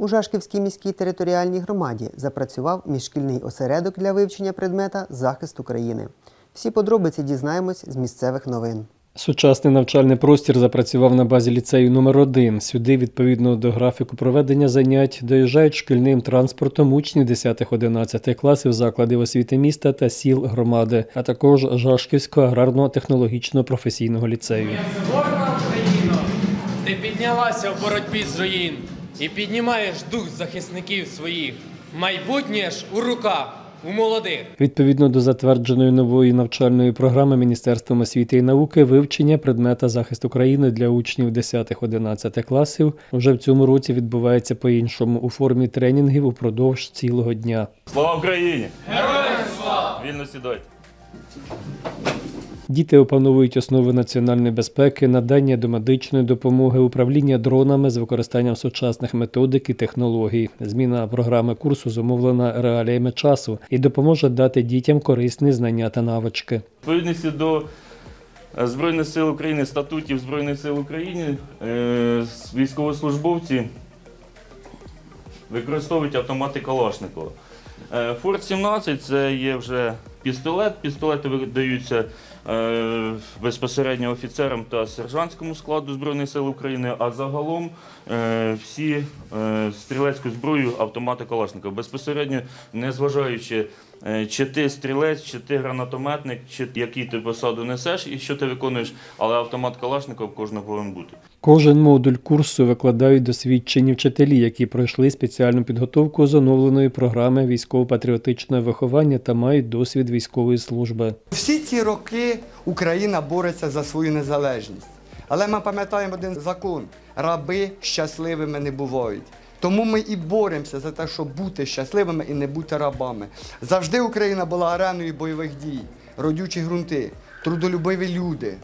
У Жашківській міській територіальній громаді запрацював міжшкільний осередок для вивчення предмета захист України. Всі подробиці дізнаємось з місцевих новин. Сучасний навчальний простір запрацював на базі ліцею номер 1 Сюди, відповідно до графіку проведення занять, доїжджають шкільним транспортом учні 10-11 класів закладів освіти міста та сіл громади, а також Жашківського аграрно-технологічного професійного ліцею. Горна ти піднялася в боротьбі з руїн і піднімаєш дух захисників своїх. Майбутнє ж у руках, у молодих. Відповідно до затвердженої нової навчальної програми Міністерством освіти і науки, вивчення предмета захист України для учнів 10-11 класів вже в цьому році відбувається по-іншому у формі тренінгів упродовж цілого дня. Слава Україні! Героям слава! Вільно сідайте. Діти опановують основи національної безпеки, надання домедичної допомоги, управління дронами з використанням сучасних методик і технологій. Зміна програми курсу зумовлена реаліями часу і допоможе дати дітям корисні знання та навички. Відповідності до е, Збройних сил України, статутів Збройних сил України, е, військовослужбовці використовують автомати Калашникова. Е, Форт 17 це є вже пістолет. Пістолети видаються безпосередньо офіцерам та сержантському складу Збройних сил України, а загалом е, всі е, стрілецьку зброю автомати Калашникова. Безпосередньо, незважаючи, е, чи ти стрілець, чи ти гранатометник, чи який ти посаду несеш і що ти виконуєш, але автомат Калашникова в кожного повинен бути. Кожен модуль курсу викладають досвідчені вчителі, які пройшли спеціальну підготовку з оновленої програми військово-патріотичного виховання та мають досвід військової служби. Всі ці роки Україна бореться за свою незалежність. Але ми пам'ятаємо один закон: раби щасливими не бувають. Тому ми і боремося за те, щоб бути щасливими і не бути рабами. Завжди Україна була ареною бойових дій, родючі ґрунти, трудолюбиві люди,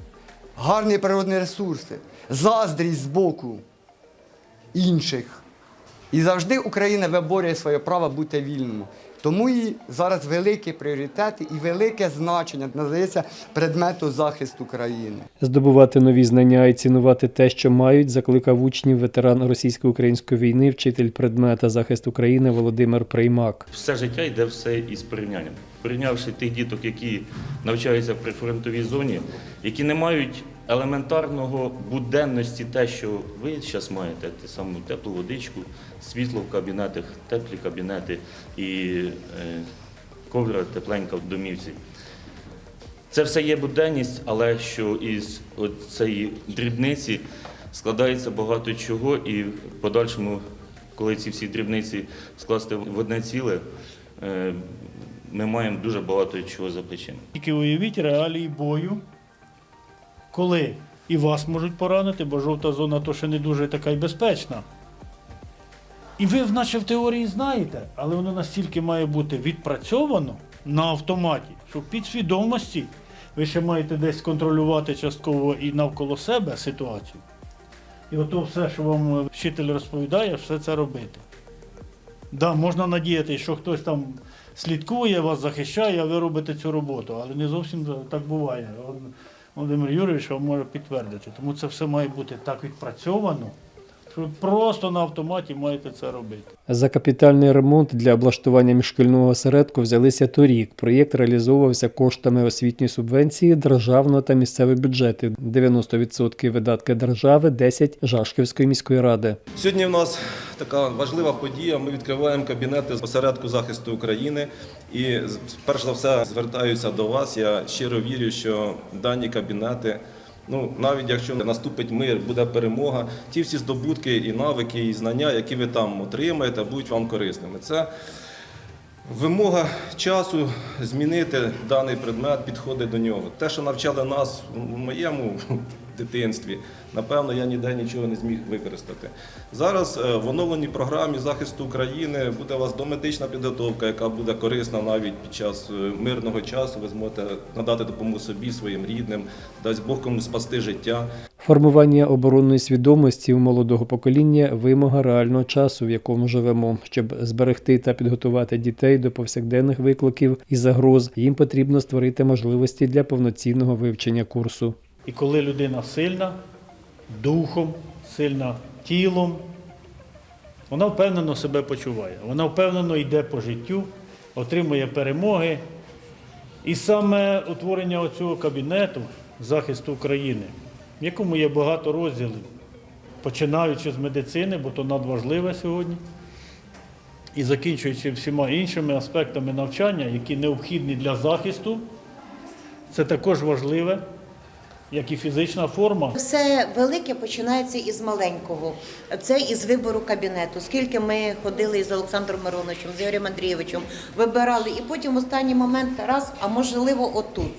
гарні природні ресурси, заздрість з боку інших. І завжди Україна виборює своє право бути вільною. Тому і зараз великий пріоритет і велике значення надається предмету захисту країни. Здобувати нові знання і цінувати те, що мають, закликав учнів ветеран російсько-української війни, вчитель предмета захист України Володимир Приймак. Все життя йде все із порівнянням. Порівнявши тих діток, які навчаються в прифронтовій зоні, які не мають елементарного буденності, те, що ви зараз маєте, те саму теплу водичку, світло в кабінетах, теплі кабінети і е, ковдра тепленька в домівці. Це все є буденність, але що із цієї дрібниці складається багато чого, і в подальшому, коли ці всі дрібниці скласти в одне ціле, е, ми маємо дуже багато чого за плечима. Тільки уявіть реалії бою, коли і вас можуть поранити, бо жовта зона то ще не дуже така й безпечна. І ви, наче в теорії знаєте, але воно настільки має бути відпрацьовано на автоматі, що в підсвідомості ви ще маєте десь контролювати частково і навколо себе ситуацію. І ото все, що вам вчитель розповідає, все це робити. Да, можна надіятися, що хтось там слідкує, вас захищає, а ви робите цю роботу. Але не зовсім так буває. Володимир Юрійович вам може підтвердити. Тому це все має бути так відпрацьовано, що ви просто на автоматі маєте це робити. За капітальний ремонт для облаштування міжшкільного осередку взялися торік. Проєкт реалізовувався коштами освітньої субвенції державного та місцевих бюджетів. 90% видатки держави, 10 Жашківської міської ради. Сьогодні в нас така важлива подія. Ми відкриваємо кабінети з осередку захисту України. І перш за все звертаюся до вас. Я щиро вірю, що дані кабінети, ну навіть якщо наступить мир, буде перемога, ті всі здобутки і навики, і знання, які ви там отримаєте, будуть вам корисними. Це Вимога часу змінити даний предмет, підходи до нього. Те, що навчали нас в моєму дитинстві, напевно, я ніде нічого не зміг використати. Зараз е, в оновленій програмі захисту України буде у вас домедична підготовка, яка буде корисна навіть під час е, мирного часу. Ви зможете надати допомогу собі, своїм рідним, дасть Бог комусь спасти життя. Формування оборонної свідомості у молодого покоління вимога реального часу, в якому живемо. Щоб зберегти та підготувати дітей до повсякденних викликів і загроз, їм потрібно створити можливості для повноцінного вивчення курсу. І коли людина сильна, духом, сильна тілом, вона впевнено себе почуває. Вона впевнено йде по життю, отримує перемоги. І саме утворення цього кабінету захисту України, в якому є багато розділів, починаючи з медицини, бо то надважливе сьогодні, і закінчуючи всіма іншими аспектами навчання, які необхідні для захисту, це також важливе, як і фізична форма. Все велике починається із маленького. Це із вибору кабінету. Скільки ми ходили із Олександром Мироновичем, з Ігорем Андрійовичем, вибирали, і потім в останній момент раз, а можливо, отут.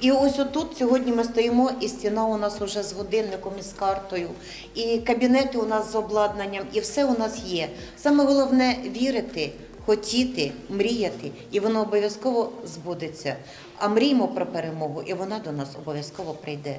І ось отут сьогодні ми стоїмо, і стіна у нас вже з годинником і з картою, і кабінети у нас з обладнанням, і все у нас є. Саме головне вірити. Хотіти, мріяти, і воно обов'язково збудеться. А мріємо про перемогу, і вона до нас обов'язково прийде.